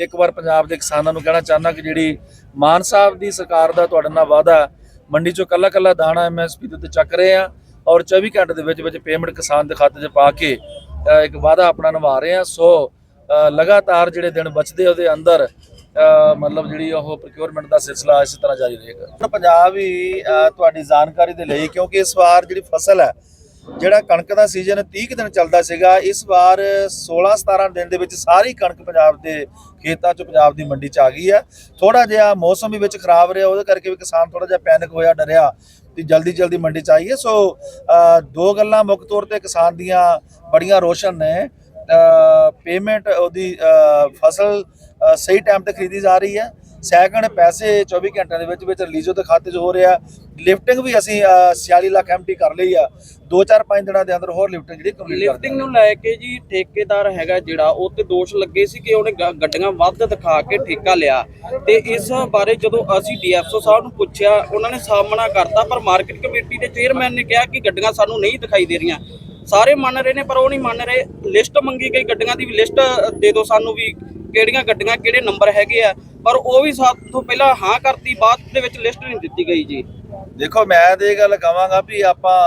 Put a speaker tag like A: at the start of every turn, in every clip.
A: ਇੱਕ ਵਾਰ ਪੰਜਾਬ ਦੇ ਕਿਸਾਨਾਂ ਨੂੰ ਕਹਿਣਾ ਚਾਹੁੰਦਾ ਕਿ ਜਿਹੜੀ ਮਾਨ ਸਾਹਿਬ ਦੀ ਸਰਕਾਰ ਦਾ ਤੁਹਾਡੇ ਨਾਲ ਵਾਅਦਾ ਮੰਡੀ ਚੋਂ ਕੱਲਾ ਕੱਲਾ ਦਾਣਾ ਐਮਐਸਪੀ ਦੇ ਉੱਤੇ ਚੱਕ ਰਹੇ ਆ ਔਰ 24 ਘੰਟੇ ਦੇ ਵਿੱਚ ਵਿੱਚ ਪੇਮੈਂਟ ਕਿਸਾਨ ਦੇ ਖਾਤੇ 'ਚ ਪਾ ਕੇ ਇੱਕ ਵਾਅਦਾ ਆਪਣਾ ਨਿਭਾ ਰਹੇ ਆ ਸੋ ਲਗਾਤਾਰ ਜਿਹੜੇ ਦਿਨ ਬਚਦੇ ਉਹਦੇ ਅੰਦਰ ਮਤਲਬ ਜਿਹੜੀ ਉਹ ਪ੍ਰੋਕਿਉਰਮੈਂਟ ਦਾ ਸਿਲਸਿਲਾ ਇਸੇ ਤਰ੍ਹਾਂ ਜਾਰੀ ਰਹੇਗਾ। ਪੰਜਾਬ ਹੀ ਤੁਹਾਡੀ ਜਾਣਕਾਰੀ ਦੇ ਲਈ ਕਿਉਂਕਿ ਇਸ ਵਾਰ ਜਿਹੜੀ ਫਸਲ ਹੈ ਜਿਹੜਾ ਕਣਕ ਦਾ ਸੀਜ਼ਨ 30 ਕੁ ਦਿਨ ਚੱਲਦਾ ਸੀਗਾ, ਇਸ ਵਾਰ 16 17 ਦਿਨ ਦੇ ਵਿੱਚ ਸਾਰੀ ਕਣਕ ਪੰਜਾਬ ਦੇ ਖੇਤਾਂ 'ਚ ਪੰਜਾਬ ਦੀ ਮੰਡੀ 'ਚ ਆ ਗਈ ਹੈ। ਥੋੜਾ ਜਿਹਾ ਮੌਸਮ ਵੀ ਵਿੱਚ ਖਰਾਬ ਰਿਹਾ, ਉਹਦੇ ਕਰਕੇ ਵੀ ਕਿਸਾਨ ਥੋੜਾ ਜਿਹਾ ਪੈਨਿਕ ਹੋਇਆ, ਡਰਿਆ ਕਿ ਜਲਦੀ ਜਲਦੀ ਮੰਡੀ 'ਚ ਆਈਏ ਸੋ ਦੋ ਗੱਲਾਂ ਮੁੱਖ ਤੌਰ ਤੇ ਕਿਸਾਨ ਦੀਆਂ ਬੜੀਆਂ ਰੋਸ਼ਨ ਨੇ। ਪੇਮੈਂਟ ਉਹਦੀ ਫਸਲ ਸਹੀ ਟਾਈਮ ਤੇ ਖਰੀਦੀ ਜਾ ਰਹੀ ਹੈ। ਸੈਕੰਡ ਪੈਸੇ 24 ਘੰਟਿਆਂ ਦੇ ਵਿੱਚ ਵਿੱਚ ਰਿਲੀਜ਼ ਉਹਦੇ ਖਾਤੇ 'ਚ ਹੋ ਰਿਹਾ। ਲਿਫਟਿੰਗ ਵੀ ਅਸੀਂ ਅ, 46 ਲੱਖ ਐਮਟੀ ਕਰ ਲਈ ਆ। 2-4-5 ਦਿਨਾਂ ਦੇ ਅੰਦਰ ਹੋਰ ਲਿਫਟਿੰਗ ਜਿਹੜੀ ਕੰਪਲੀਟ ਕਰ
B: ਲਿਫਟਿੰਗ ਨੂੰ ਲੈ ਕੇ ਜੀ ਠੇਕੇਦਾਰ ਹੈਗਾ ਜਿਹੜਾ ਉਹ ਤੇ ਦੋਸ਼ ਲੱਗੇ ਸੀ ਕਿ ਉਹਨੇ ਗੱਡੀਆਂ ਵੱਧ ਦਿਖਾ ਕੇ ਠੇਕਾ ਲਿਆ। ਤੇ ਇਸ ਬਾਰੇ ਜਦੋਂ ਅਸੀਂ ਡੀਐਫਓ ਸਾਹਿਬ ਨੂੰ ਪੁੱਛਿਆ ਉਹਨਾਂ ਨੇ ਸਾਹਮਣਾ ਕਰਤਾ ਪਰ ਮਾਰਕੀਟ ਕਮੇਟੀ ਦੇ ਚੇਅਰਮੈਨ ਨੇ ਕਿਹਾ ਕਿ ਗੱਡੀਆਂ ਸਾਨੂੰ ਨਹੀਂ ਦਿਖਾਈ ਦੇ ਰਹੀਆਂ। ਸਾਰੇ ਮੰਨ ਰਹੇ ਨੇ ਪਰ ਉਹ ਨਹੀਂ ਮੰਨ ਰਹੇ। ਲਿਸਟ ਮੰਗੀ ਗਈ ਗੱਡੀਆਂ ਦੀ ਵੀ ਲਿਸਟ ਦੇ ਦਿਓ ਸਾਨੂੰ ਵੀ ਕਿਹੜੀਆਂ ਗੱਡੀਆਂ ਕਿਹੜੇ ਨੰਬਰ ਹੈਗੇ ਆ। ਪਰ ਉਹ ਵੀ ਸਭ ਪਹਿਲਾਂ ਹਾਂ ਕਰਤੀ ਬਾਅਦ ਦੇ ਵਿੱਚ ਲਿਸਟ ਨਹੀਂ ਦਿੱਤੀ ਗਈ ਜੀ।
A: ਦੇਖੋ ਮੈਂ ਤੇ ਇਹ ਗੱਲ ਕਹਾਂਗਾ ਵੀ ਆਪਾਂ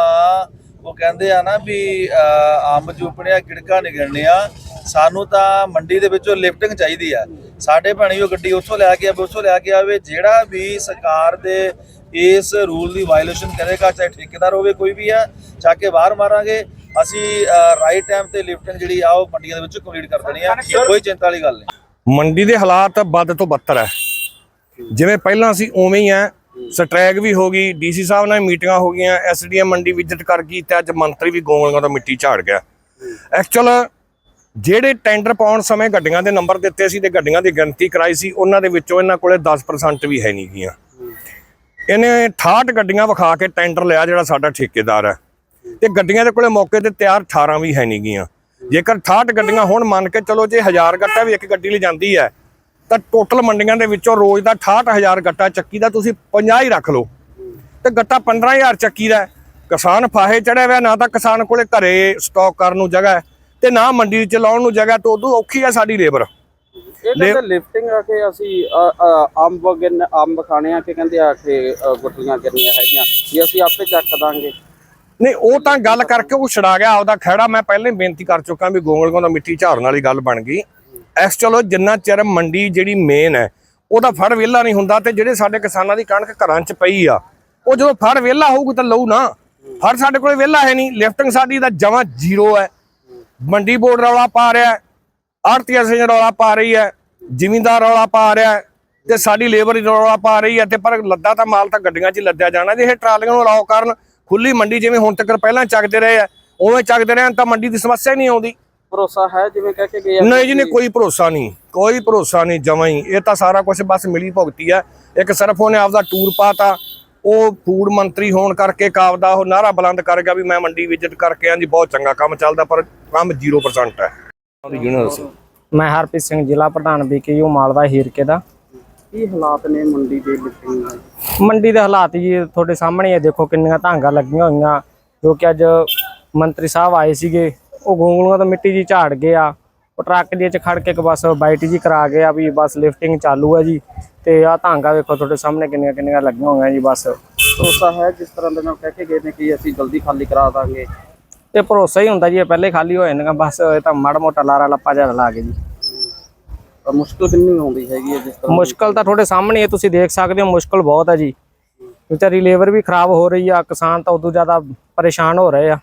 A: ਉਹ ਕਹਿੰਦੇ ਆ ਨਾ ਵੀ ਅਹ, ਅੰਬ ਚੂਪਣਿਆ ਗਿੜਕਾ ਨਿਗਲਣਿਆ ਸਾਨੂੰ ਤਾਂ ਮੰਡੀ ਦੇ ਵਿੱਚੋਂ ਲਿਫਟਿੰਗ ਚਾਹੀਦੀ ਆ। ਸਾਡੇ ਭਾਣੀ ਉਹ ਗੱਡੀ ਉੱਥੋਂ ਲੈ ਕੇ ਆਵੇ ਉੱਥੋਂ ਲੈ ਕੇ ਆਵੇ ਜਿਹੜਾ ਵੀ ਸਰਕਾਰ ਦੇ ਇਸ ਰੂਲ ਦੀ ਵਾਇਓਲੇਸ਼ਨ ਕਰੇਗਾ ਚਾਹੇ ਠੇਕੇਦਾਰ ਹੋਵੇ ਕੋਈ ਵੀ ਆ ਚੱਕ ਕੇ ਬਾਹਰ ਮਾਰਾਂਗੇ। ਅਸੀਂ ਰਾਈਟ ਟਾਈਮ ਤੇ ਲਿਫਟਿੰਗ ਜਿਹੜੀ ਆ ਉਹ ਮੰਡੀਆਂ ਦੇ ਵਿੱਚ ਕੰਪਲੀਟ ਕਰ ਦੇਣੀ ਆ। ਕੋਈ ਚਿੰਤਾ ਵਾਲੀ ਗੱਲ ਨਹੀਂ।
C: ਮੰਡੀ ਦੇ ਹਾਲਾਤ ਵੱਧ ਤੋਂ ਬੱਤਰ ਹੈ। ਜਿਵੇਂ ਪਹਿਲਾਂ ਸੀ ਉਵੇਂ ਹੀ ਹੈ ਸਟ੍ਰੈਕ ਵੀ ਹੋ ਗਈ ਡੀਸੀ ਸਾਹਿਬ ਨਾਲ ਮੀਟਿੰਗਾਂ ਹੋ ਗਈਆਂ ਐਸਡੀਐਮ ਮੰਡੀ ਵਿਜ਼ਿਟ ਕਰ ਗਈ ਤੇ ਅੱਜ ਮੰਤਰੀ ਵੀ ਗੋਲੀਆਂ ਤੋਂ ਮਿੱਟੀ ਝਾੜ ਗਿਆ। ਐਕਚੁਅਲ ਜਿਹੜੇ ਟੈਂਡਰ ਪਾਉਣ ਸਮੇਂ ਗੱਡੀਆਂ ਦੇ ਨੰਬਰ ਦਿੱਤੇ ਸੀ ਤੇ ਗੱਡੀਆਂ ਦੀ ਗਿਣਤੀ ਕਰਾਈ ਸੀ ਉਹਨਾਂ ਦੇ ਵਿੱਚੋਂ ਇਹਨਾਂ ਕੋਲੇ 10% ਵੀ ਹੈ ਨਹੀਂ ਗੀਆਂ ਇਹਨੇ 68 ਗੱਡੀਆਂ ਵਿਖਾ ਕੇ ਟੈਂਡਰ ਲਿਆ ਜਿਹੜਾ ਸਾਡਾ ਠੇਕੇਦਾਰ ਹੈ। ਤੇ ਗੱਡੀਆਂ ਦੇ ਕੋਲੇ ਮੌਕੇ ਤੇ ਤਿਆਰ 18 ਵੀ ਹੈ ਨਹੀਂ ਗੀਆਂ ਜੇਕਰ 68 ਗੱਡੀਆਂ ਹੁਣ ਮੰਨ ਕੇ ਚਲੋ ਜੇ 1000 ਗੱਟਾ ਵੀ ਇੱਕ ਗੱਡੀ ਲਈ ਜਾਂਦੀ ਹੈ ਤਾਂ ਟੋਟਲ ਮੰਡੀਆਂ ਦੇ ਵਿੱਚੋਂ ਰੋਜ਼ ਦਾ 68000 ਗੱਟਾ ਚੱਕੀ ਦਾ ਤੁਸੀਂ 50 ਹੀ ਰੱਖ ਲਓ। ਤੇ ਗੱਟਾ 15000 ਚੱਕੀ ਦਾ। ਕਿਸਾਨ ਫਾਹੇ ਚੜਿਆ ਹੋਇਆ ਨਾ ਤਾਂ ਕਿਸਾਨ ਕੋਲੇ ਘਰੇ ਸਟਾਕ ਕਰਨ ਨੂੰ ਜਗ੍ਹਾ ਤੇ ਨਾ ਮੰਡੀ 'ਚ ਲਾਉਣ ਨੂੰ ਜਗ੍ਹਾ ਤੇ ਉਦੋਂ ਔਖੀ ਹੈ ਸਾਡੀ ਲੇਬਰ
B: ਇਹ ਕਹਿੰਦੇ ਲਿਫਟਿੰਗ ਆ ਕੇ ਅਸੀਂ ਅੰਬ ਅੰਬ ਖਾਣੇ ਆ ਕਿ ਕਹਿੰਦੇ ਆ ਕਿ ਅ, ਗੁੱਟਲੀਆਂ ਕਰਨੀਆਂ ਹੈਗੀਆਂ। ਵੀ ਅਸੀਂ ਆਪੇ ਚੱਕ ਦਾਂਗੇ।
C: ਨਹੀਂ, ਉਹ ਤਾਂ ਗੱਲ ਕਰਕੇ ਉਹ ਛੜਾ ਗਿਆ, ਆਪਦਾ ਖਹਿੜਾ ਮੈਂ ਪਹਿਲਾਂ ਹੀ ਬੇਨਤੀ ਕਰ ਚੁੱਕਾ ਵੀ ਗੋਂਗਲਗੋਂ ਦਾ ਮਿੱਟੀ ਝਾੜਨ ਵਾਲੀ ਗੱਲ ਬਣ ਗਈ। ਐਸ ਚਲੋ ਜਿੰਨਾ ਚਿਰ ਮੰਡੀ ਜਿਹੜੀ ਮੇਨ ਹੈ, ਉਹਦਾ ਫੜ ਵਿਹਲਾ ਨਹੀਂ ਹੁੰਦਾ ਤੇ ਜਿਹੜੇ ਸਾਡੇ ਕਿਸਾਨਾਂ ਦੀ ਕਣਕ ਘਰਾਂ 'ਚ ਪਈ ਆ, ਉਹ ਜਦੋਂ ਫੜ ਵਿਹਲਾ ਹੋਊਗਾ ਤਾਂ ਲਊ ਨਾ। ਫੜ ਸਾਡੇ ਕੋਲੇ ਵਿਹਲਾ ਹੈ ਨਹੀਂ ਲਿਫਟਿੰਗ ਸਾਡੀ ਦਾ ਜਮਾ ਜ਼ੀਰੋ ਹੈ। ਮੰਡੀ ਬੋਰਡ ਰੌਲਾ ਪਾ ਰਿਹਾ ਹੈ, ਆੜਤੀਆ ਸਿੰਘ ਰੌਲਾ ਪਾ ਰਹੀ ਹੈ, ਜ਼ਿਮੀਂਦਾਰ ਰੌਲਾ ਪਾ ਰਿਹਾ ਤੇ ਸਾਡੀ ਲੇਬਰ ਰੌਲਾ ਪਾ ਰਹੀ ਹੈ ਤੇ ਪਰ ਲੱਦਾ ਤਾਂ ਮਾਲ ਤਾਂ ਗੱਡੀਆਂ 'ਚ ਲੱਦਿਆ ਜਾਣਾ, ਜੇ ਇਹ ਟਰਾਲੀਆਂ ਨੂੰ ਅਲਾਉ ਕਰਨ ਖੁੱਲੀ ਮੰਡੀ ਜਿਵੇਂ ਹੁਣ ਤੱਕ ਪਹਿਲਾਂ ਚੱਕਦੇ ਰਹੇ ਆ ਉਵੇਂ ਚੱਕਦੇ ਰਹੇ ਤਾਂ ਮੰਡੀ ਦੀ ਸਮੱਸਿਆ ਨਹੀਂ ਆਉਂਦੀ।
B: ਭਰੋਸਾ ਹੈ ਜਿਵੇਂ ਕਹਿ ਕੇ ਗਏ ਆ
C: ਨਹੀਂ ਜੀ ਨਹੀਂ ਕੋਈ ਭਰੋਸਾ ਨਹੀਂ ਕੋਈ ਭਰੋਸਾ ਨਹੀਂ ਜਮਾਂ ਹੀ। ਇਹ ਤਾਂ ਸਾਰਾ ਕੁਝ ਬਸ ਮਿਲੀ ਭੁਗਤੀ ਹੈ ਇੱਕ ਸਿਰਫ ਉਹਨੇ ਆਪਦਾ ਟੂਰ ਪਾਤਾ ਉਹ ਫੂਡ ਮੰਤਰੀ ਹੋਣ ਕਰਕੇ ਕਾਬਦਾ ਉਹ ਨਾਰਾ ਬੁਲੰਦ ਕਰ ਗਿਆ ਵੀ ਮੈਂ ਮੰਡੀ ਵਿਜ਼ਿਟ ਕਰਕੇ ਆਂ ਜੀ ਬਹੁਤ ਚੰਗਾ ਕੰਮ ਚੱਲਦਾ ਪਰ ਕੰਮ 0% ਹੈ।
D: ਮੈਂ ਹਰਪ੍ਰੀਤ ਸਿੰਘ ਜ਼ਿਲ੍ਹਾ ਪ੍ਰਧਾਨ ਬੀਕੇਯੂ ਮਾਲਵਾ ਹੀਰਕੇ ਦਾ।
B: ਕੀ ਹਾਲਾਤ ਨੇ ਮੰਡੀ ਦੇ ਦੇ
D: ਮੰਡੀ ਦੇ ਹਾਲਾਤ ਜੀ ਤੁਹਾਡੇ ਸਾਹਮਣੇ ਹੈ ਦੇਖੋ ਕਿੰਨੀਆਂ ਧਾਂਗਾ ਲੱਗੀਆਂ ਹੋਈਆਂ। ਜੋ ਕਿ ਅੱਜ ਮੰਤਰੀ ਸਾਹਿਬ ਆਏ ਸੀਗੇ ਉਹ ਗੋਂਗਲੂਆਂ ਤੋਂ ਮਿੱਟੀ ਜੀ ਝਾੜ ਗਏ ਆ। ਉਹ ਟਰੱਕ ਦੇ ਚ ਖੜ ਕੇ ਇੱਕ ਬਸ ਬਾਈਟ ਜੀ ਕਰਾ ਗਏ ਆ ਵੀ ਬਸ ਲਿਫਟਿੰਗ ਚਾਲੂ ਹੈ ਜੀ। ਤੇ ਆ ਧਾਂਗਾ ਵੇਖੋ ਤੁਹਾਡੇ ਸਾਹਮਣੇ ਕਿੰਨੀਆਂ ਕਿੰਨੀਆਂ ਲੱਗੀਆਂ ਹੋਈਆਂ ਜੀ ਬਸ।
B: ਭਰੋਸਾ ਹੈ ਜਿਸ ਤਰ੍ਹਾਂ ਦੇ ਨਾਲ ਕਹਿ ਕੇ ਗਏ ਨੇ ਕਿ ਅਸੀਂ ਜਲਦੀ ਖਾਲੀ ਕਰਾ ਦਾਂਗੇ।
D: ਇਹ ਭਰੋਸਾ ਹੀ ਹੁੰਦਾ ਜੀ ਇਹ ਪਹਿਲੇ ਖਾਲੀ ਹੋ ਜਾਂਦੀਆਂ ਬਸ ਇਹ ਤਾਂ ਮਾੜਾ ਮੋਟਾ ਲਾਰਾ ਲੱਪਾ ਜਿਹਾ ਲਾ ਕੇ ਜੀ।
B: ਮੁਸ਼ਕਲ ਕਿੰਨੀ ਆਉਂਦੀ ਹੈਗੀ ਹੈ ਜਿਸ ਤਰ੍ਹਾਂ
D: ਮੁਸ਼ਕਲ ਤਾਂ ਤੁਹਾਡੇ ਸਾਹਮਣੇ ਹੈ, ਤੁਸੀਂ ਦੇਖ ਸਕਦੇ ਹੋ, ਮੁਸ਼ਕਲ ਬਹੁਤ ਹੈ ਜੀ। ਵਿਚਾਰੀ ਲੇਬਰ ਵੀ ਖਰਾਬ ਹੋ ਰਹੀ ਆ, ਕਿਸਾਨ ਤਾਂ ਉਦੋਂ ਜ਼ਿਆਦਾ ਪਰੇਸ਼ਾਨ ਹੋ ਰਹੇ ਆ।